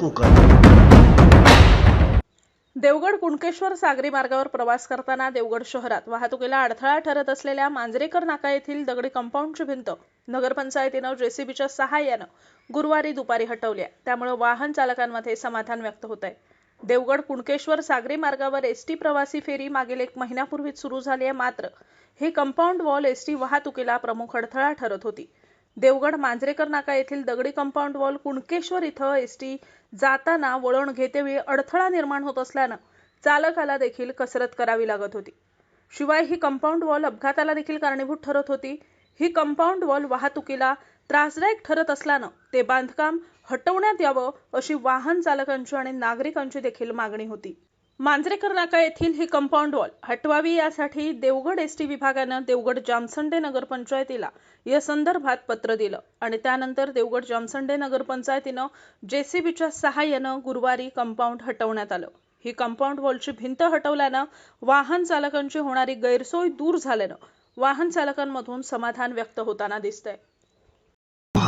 कोकण देवगड कुणकेश्वर सागरी मार्गावर प्रवास करताना देवगड शहरात वाहतुकीला अडथळा ठरत असलेल्या मांजरेकर नाका येथील दगडी कंपाऊंडची भिंत नगरपंचायतीनं जेसीबीच्या सहाय्यानं गुरुवारी दुपारी हटवल्या त्यामुळे वाहन चालकांमध्ये समाधान व्यक्त होत आहे. देवगड कुणकेश्वर सागरी मार्गावर एसटी प्रवासी फेरी मागील एक महिन्यापूर्वीच सुरू झाली आहे. मात्र हे कंपाऊंड वॉल एसटी वाहतुकीला प्रमुख अडथळा ठरत होती. देवगड मांजरेकर नाका येथील दगडी कंपाऊंड वॉल कुणकेश्वर इथं एसटी जाताना वळण घेतेवेळी अडथळा निर्माण होत असल्यानं चालकाला देखील कसरत करावी लागत होती. शिवाय ही कंपाऊंड वॉल अपघाताला देखील कारणीभूत ठरत होती. ही कंपाऊंड वॉल वाहतुकीला त्रासदायक ठरत असल्यानं ते बांधकाम हटवण्यात यावं अशी वाहन चालकांची आणि नागरिकांची देखील मागणी होती. मांजरेकर नाका येथील ही कंपाऊंड वॉल हटवावी यासाठी देवगड एसटी विभागानं देवगड जामसंडे नगरपंचायतीला या संदर्भात पत्र दिलं. आणि त्यानंतर देवगड जामसंडे नगरपंचायतीनं जेसीबीच्या सहाय्यानं गुरुवारी कंपाऊंड हटवण्यात आलं. ही कंपाऊंड वॉलची भिंत हटवल्यानं वाहन चालकांची होणारी गैरसोय दूर झाल्यानं वाहन चालकांमधून समाधान व्यक्त होताना दिसतंय.